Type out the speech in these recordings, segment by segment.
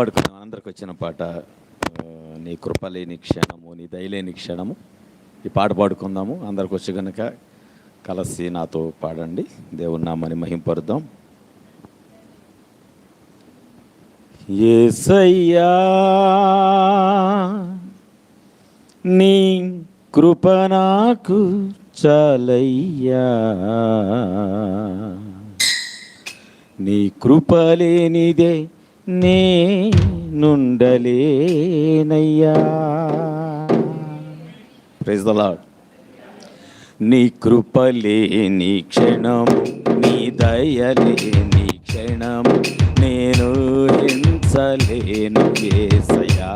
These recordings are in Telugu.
పాడుకున్నాం అందరికి వచ్చిన పాట నీ కృపలేని క్షణము నీ దయలేని క్షణము. ఈ పాట పాడుకుందాము. అందరికి వచ్చి కనుక కలసి నాతో పాడండి. దేవుని నామని మహింపరుద్దాం. ఏసయ్యా నీ కృప నాకు చాలయ్యా. నీ కృప లేనిదే నే నుండలేనయ్యా ప్రైజ్ ద నీ కృపలేని క్షణము నీ దయలేని క్షణము నేను హింసలేను ఏసయా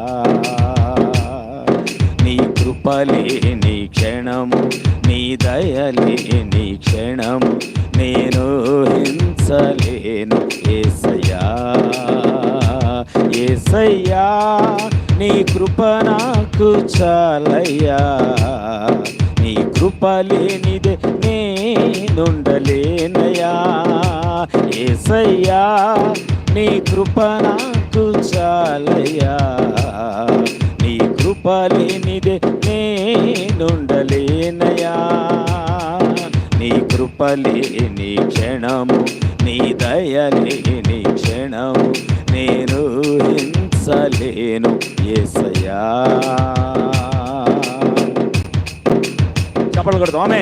నీ కృపలేని క్షణము నీ దయలేని క్షణము నేను హింసలేను ఏసయ్యా. ఏసయ్యా నీ కృప నాకు చాలయ్యా. నీ కృప లేనిదే నేనుండలేనయ్యా. ఏసయ్యా నీ కృప నాకు చాలయ్యా. నీ కృప లేనిదే నేనుండలేనయ్యా. నీ కృప లేని క్షణము నీ దయ లేని క్షణము నేను హింసలేను ఏసయా చెప్పలు కొడతాం ఆమె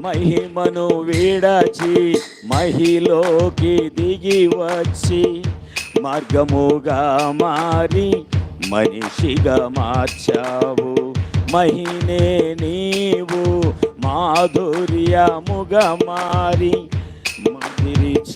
మహిమను వీడచి మహిలోకి దిగి వచ్చి మార్గముగా మారి మనిషిగా మార్చావు. మహినే నీవు మాధుర్యముగా మారి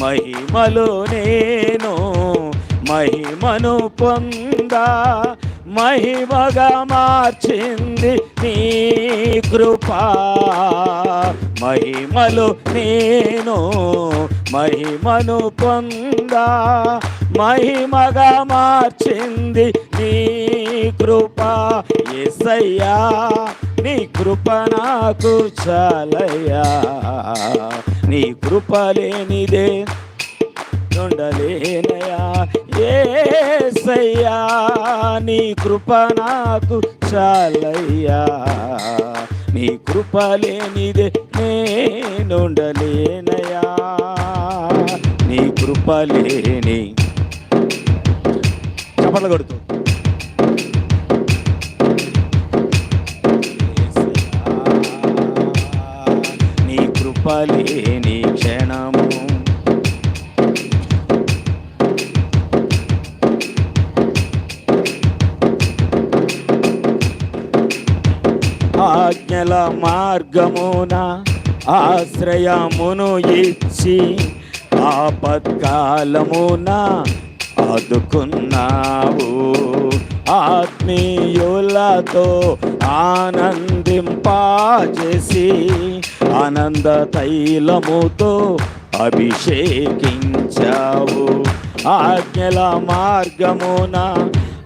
మహిమలో నేను మహిమను పొందా మహిమగా మార్చింది నీ కృపా. మహిమలు నేను మహిమను పొందా మహిమగా మార్చింది నీ కృప. ఎసయ్యా నీ కృప నాకు చాలయ్యా. నీ కృప లేనిదే ఉండలేనయా ఏసయ్యా నీ కృప నాకు చాలయ్యా. నీ కృప లేనిదే నేనుండలేనయా నీ కృప లేని చపల కొడుతూ. చెప్పలేని క్షణము. ఆజ్ఞల మార్గమున ఆశ్రయమును ఇచ్చి ఆపత్కాలమున ఆదుకున్నావు. ఆత్మీయులతో ఆనందింపాచేసి ఆనంద తైలముతో అభిషేకించావు. ఆజ్ఞల మార్గమున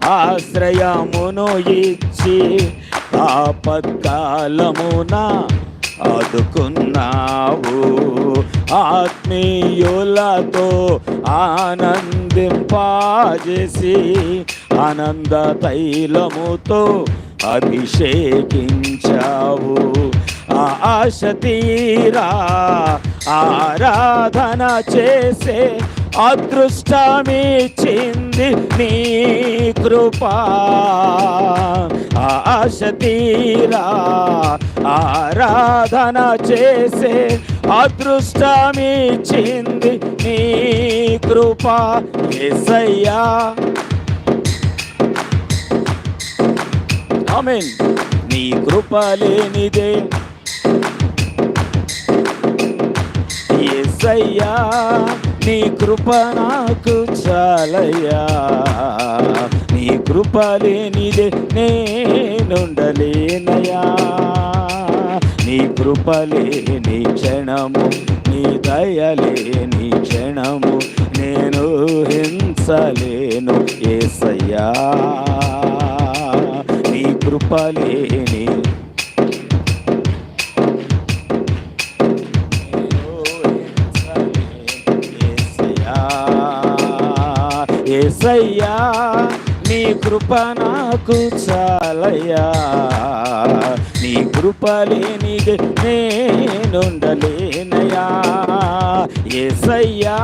ఆశ్రయమును ఇచ్చి ఆపత్కాలమున ఆదుకున్నావు. ఆత్మీయులతో ఆనందింపాజేసి ఆనంద తైలముతో అభిషేకించావు. ఆ ఆశ తీరా ఆరాధన చేసే అదృష్టమిచ్చింది నీ కృపా. ఆశ తీరా ఆరాధన చేసే అదృష్టమిచ్చింది నీ కృపా. ఎసయ్యా ఆమెన్. నీ కృప లేనిదే. ఎసయ్యా నీ కృప నాకు చాలయ్యా. నీ కృప లేనిదే నేనుండలేనయా నీ కృప లేని క్షణము నీ దయలేని క్షణము నేను హింసలేను. ఏసయ్యా. కృపలేని ఏసయ్యా నీ కృప నాకు చాలయ్యా. నీ కృప లేనిది నేనుండలేనయా ఏసయ్యా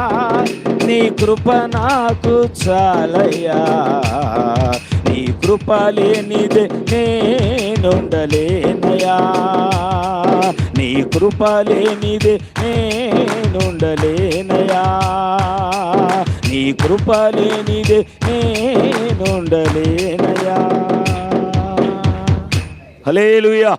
నీ కృప నాకు చాలయ్యా. కృపలేనిదే నేనుండలేనయా నీ కృపలేనిదే నేనుండలేనయా నీ కృపలేనిదే నేనుండలేనయా హలేలుయా